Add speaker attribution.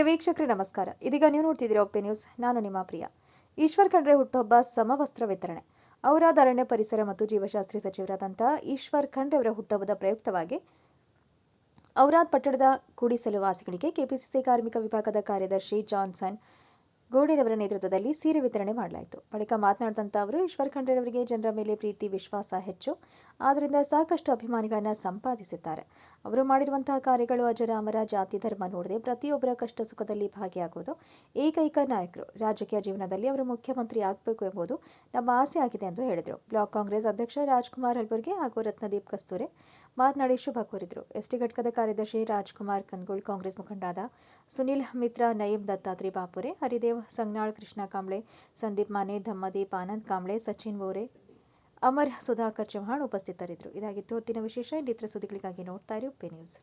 Speaker 1: ವೀಕ್ಷಕರೇ, ನಮಸ್ಕಾರ. ಇದೀಗ ನೀವು ನೋಡ್ತಿದ್ದೀರಾ ಒಪ್ಪೆ ನ್ಯೂಸ್. ನಾನು ನಿಮ್ಮ ಪ್ರಿಯ. ಈಶ್ವರ್ ಖಂಡ್ರೆ ಹುಟ್ಟುಹಬ್ಬ ಸಮವಸ್ತ್ರ ವಿತರಣೆ. ಔರಾದ್ ಅರಣ್ಯ ಪರಿಸರ ಮತ್ತು ಜೀವಶಾಸ್ತ್ರಿ ಸಚಿವರಾದಂತಹ ಈಶ್ವರ್ ಖಂಡ್ರೆ ಅವರ ಹುಟ್ಟುಹಬ್ಬದ ಪ್ರಯುಕ್ತವಾಗಿ ಔರಾದ್ ಪಟ್ಟಣದ ಕೂಡಿಸಲು ವಾಸಿಗಳಿಗೆ ಕೆಪಿಸಿಸಿ ಕಾರ್ಮಿಕ ವಿಭಾಗದ ಕಾರ್ಯದರ್ಶಿ ಜಾನ್ಸನ್ ಗೋಡೆರವರ ನೇತೃತ್ವದಲ್ಲಿ ಸೀರೆ ವಿತರಣೆ ಮಾಡಲಾಯಿತು. ಬಳಿಕ ಮಾತನಾಡಿದಂಥ ಅವರು, ಈಶ್ವರ್ ಖಂಡ್ರೆ ಅವರಿಗೆ ಜನರ ಮೇಲೆ ಪ್ರೀತಿ, ವಿಶ್ವಾಸ ಹೆಚ್ಚು. ಆದ್ದರಿಂದ ಸಾಕಷ್ಟು ಅಭಿಮಾನಿಗಳನ್ನು ಸಂಪಾದಿಸಿದ್ದಾರೆ. ಅವರು ಮಾಡಿರುವಂತಹ ಕಾರ್ಯಗಳು ಅಜರಾಮರ ಜಾತಿ ಧರ್ಮ ನೋಡದೆ ಪ್ರತಿಯೊಬ್ಬರ ಕಷ್ಟ ಸುಖದಲ್ಲಿ ಭಾಗಿಯಾಗುವುದು ಏಕೈಕ ನಾಯಕರು. ರಾಜಕೀಯ ಜೀವನದಲ್ಲಿ ಅವರು ಮುಖ್ಯಮಂತ್ರಿ ಆಗಬೇಕು ಎಂಬುದು ನಮ್ಮ ಆಸೆ ಆಗಿದೆ ಎಂದು ಹೇಳಿದರು. ಬ್ಲಾಕ್ ಕಾಂಗ್ರೆಸ್ ಅಧ್ಯಕ್ಷ ರಾಜ್ಕುಮಾರ್ ಅಲ್ಬರ್ಗೆ ಹಾಗೂ ರತ್ನದೀಪ್ ಕಸ್ತೂರೆ ಮಾತನಾಡಿ ಶುಭ ಕೋರಿದರು. ಎಸ್ಟಿ ಘಟಕದ ಕಾರ್ಯದರ್ಶಿ ರಾಜ್ಕುಮಾರ್ ಕನ್ಗೋಳ್, ಕಾಂಗ್ರೆಸ್ ಮುಖಂಡಾದ ಸುನಿಲ್ ಮಿತ್ರ, ನಯೀಂ ದತ್ತಾತ್ರಿ ಬಾಪುರೆ, ಹರಿದೇವ್ ಸಂಗ್ನಾಳ್, ಕೃಷ್ಣ ಕಾಂಬ್ಳೆ, ಸಂದೀಪ್ ಮಾನೆ, ಧಮ್ಮದೀಪ್ ಆನಂದ್ ಕಾಂಬ್ಳೆ, ಸಚಿನ್ ಬೋರೆ ಅಮರ್ ಸುಧಾಕರ್ ಚೌಹಾಣ್ ಉಪಸ್ಥಿತರಿದ್ದರು. ಇದಾಗಿತ್ತು ಹೊತ್ತಿನ ವಿಶೇಷ ಇನ್ನಿತರ ಸುದ್ದಿಗಳಿಗಾಗಿ ನೋಡ್ತಾ ಇರಿ ಉಪ್ಪೆ ನ್ಯೂಸ್.